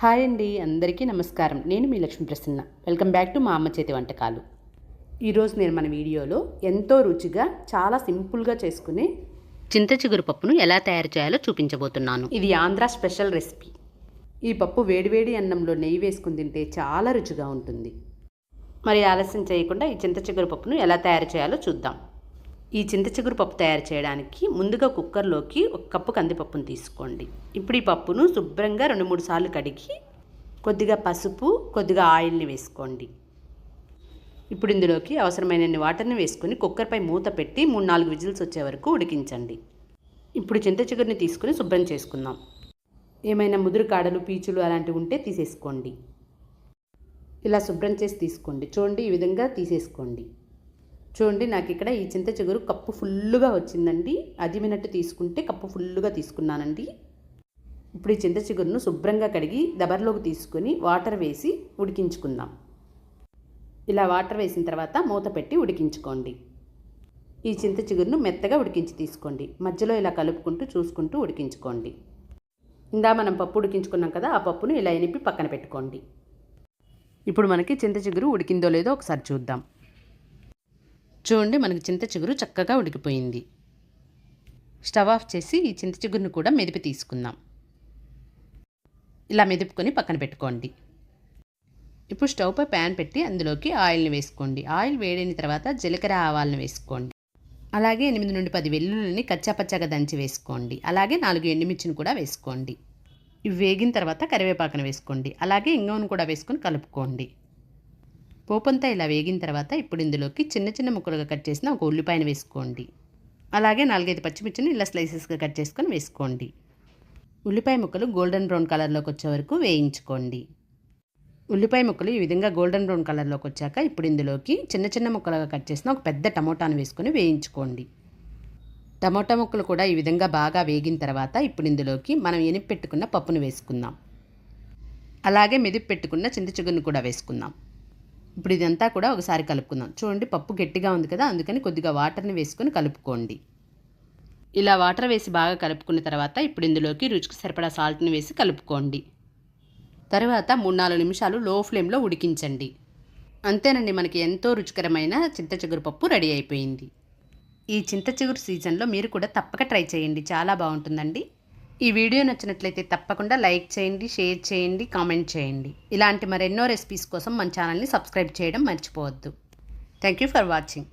Hi అండి అందరికీ నమస్కారం. నేను మీ Lakshmi Prasanna. Welcome back to మా అమ్మ చేతి వంటకాలు. ఈరోజు నేను మన వీడియోలో ఎంతో రుచిగా చాలా సింపుల్గా చేసుకునే చింత చిగురు పప్పును ఎలా తయారు చేయాలో చూపించబోతున్నాను. ఇది ఆంధ్ర స్పెషల్ రెసిపీ. ఈ పప్పు వేడివేడి అన్నంలో నెయ్యి వేసుకుని తింటే చాలా రుచిగా ఉంటుంది. మరి ఆలస్యం చేయకుండా ఈ చింత చిగురు పప్పును ఎలా తయారు చేయాలో చూద్దాం. ఈ చింత చిగురు పప్పు తయారు చేయడానికి ముందుగా కుక్కర్లోకి ఒక కప్పు కందిపప్పును తీసుకోండి. ఇప్పుడు ఈ పప్పును శుభ్రంగా రెండు మూడు సార్లు కడిగి కొద్దిగా పసుపు కొద్దిగా ఆయిల్ని వేసుకోండి. ఇప్పుడు ఇందులోకి అవసరమైనన్ని వాటర్ని వేసుకొని కుక్కర్పై మూత పెట్టి మూడు నాలుగు విజిల్స్ వచ్చే వరకు ఉడికించండి. ఇప్పుడు చింత చిగురిని తీసుకుని శుభ్రం చేసుకుందాం. ఏమైనా ముదురు కాడలు పీచులు అలాంటివి ఉంటే తీసేసుకోండి. ఇలా శుభ్రం చేసి తీసుకోండి. చూడండి ఈ విధంగా తీసేసుకోండి. చూడండి నాకు ఇక్కడ ఈ చింత చిగురు కప్పు ఫుల్లుగా వచ్చిందండి. అదిమినట్టు తీసుకుంటే కప్పు ఫుల్లుగా తీసుకున్నానండి. ఇప్పుడు ఈ చింత చిగురును శుభ్రంగా కడిగి దబర్లోకి తీసుకొని వాటర్ వేసి ఉడికించుకుందాం. ఇలా వాటర్ వేసిన తర్వాత మూత పెట్టి ఉడికించుకోండి. ఈ చింత చిగురును మెత్తగా ఉడికించి తీసుకోండి. మధ్యలో ఇలా కలుపుకుంటూ చూసుకుంటూ ఉడికించుకోండి. ఇందా మనం పప్పు ఉడికించుకున్నాం కదా ఆ పప్పును ఇలా ఎనిపి పక్కన పెట్టుకోండి. ఇప్పుడు మనకి చింత చిగురు ఉడికిందో లేదో ఒకసారి చూద్దాం. చూడండి మనకి చింత చిగురు చక్కగా ఉడికిపోయింది. స్టవ్ ఆఫ్ చేసి ఈ చింత చిగురును కూడా మెదిపి తీసుకుందాం. ఇలా మెదుపుకొని పక్కన పెట్టుకోండి. ఇప్పుడు స్టవ్పై ప్యాన్ పెట్టి అందులోకి ఆయిల్ని వేసుకోండి. ఆయిల్ వేడైన తర్వాత జీలకర్ర ఆవాలను వేసుకోండి. అలాగే ఎనిమిది నుండి పది వెల్లుల్లిని కచ్చాపచ్చాగా దంచి వేసుకోండి. అలాగే నాలుగు ఎండుమిర్చిని కూడా వేసుకోండి. ఇవి వేగిన తర్వాత కరివేపాకును వేసుకోండి. అలాగే ఇంగవను కూడా వేసుకొని కలుపుకోండి. పోపంతా ఇలా వేగిన తర్వాత ఇప్పుడు ఇందులోకి చిన్న చిన్న ముక్కలుగా కట్ చేసిన ఒక ఉల్లిపాయను వేసుకోండి. అలాగే నాలుగైదు పచ్చిమిర్చిని ఇలా స్లైసెస్గా కట్ చేసుకొని వేసుకోండి. ఉల్లిపాయ ముక్కలు గోల్డెన్ బ్రౌన్ కలర్లోకి వచ్చే వరకు వేయించుకోండి. ఉల్లిపాయ ముక్కలు ఈ విధంగా గోల్డెన్ బ్రౌన్ కలర్లోకి వచ్చాక ఇప్పుడు ఇందులోకి చిన్న చిన్న ముక్కలుగా కట్ చేసిన ఒక పెద్ద టమోటాను వేసుకొని వేయించుకోండి. టమోటా ముక్కలు కూడా ఈ విధంగా బాగా వేగిన తర్వాత ఇప్పుడు ఇందులోకి మనం ఎనిపి పెట్టుకున్న పప్పును వేసుకుందాం. అలాగే మెదిపి పెట్టుకున్న చింతచిగురును కూడా వేసుకుందాం. ఇప్పుడు ఇదంతా కూడా ఒకసారి కలుపుకుందాం. చూడండి పప్పు గట్టిగా ఉంది కదా అందుకని కొద్దిగా వాటర్ని వేసుకొని కలుపుకోండి. ఇలా వాటర్ వేసి బాగా కలుపుకున్న తర్వాత ఇప్పుడు ఇందులోకి రుచికి సరిపడా సాల్ట్ని వేసి కలుపుకోండి. తర్వాత మూడు నాలుగు నిమిషాలు లో ఫ్లేమ్లో ఉడికించండి. అంతేనండి మనకి ఎంతో రుచికరమైన చింత చిగురు పప్పు రెడీ అయిపోయింది. ఈ చింత చిగురు సీజన్లో మీరు కూడా తప్పక ట్రై చేయండి. చాలా బాగుంటుందండి. ఈ వీడియో నచ్చినట్లయితే తప్పకుండా లైక్ చేయండి షేర్ చేయండి కామెంట్ చేయండి. ఇలాంటి మరెన్నో రెసిపీస్ కోసం మన ఛానల్ని సబ్స్క్రైబ్ చేయడం మర్చిపోవద్దు. Thank you for watching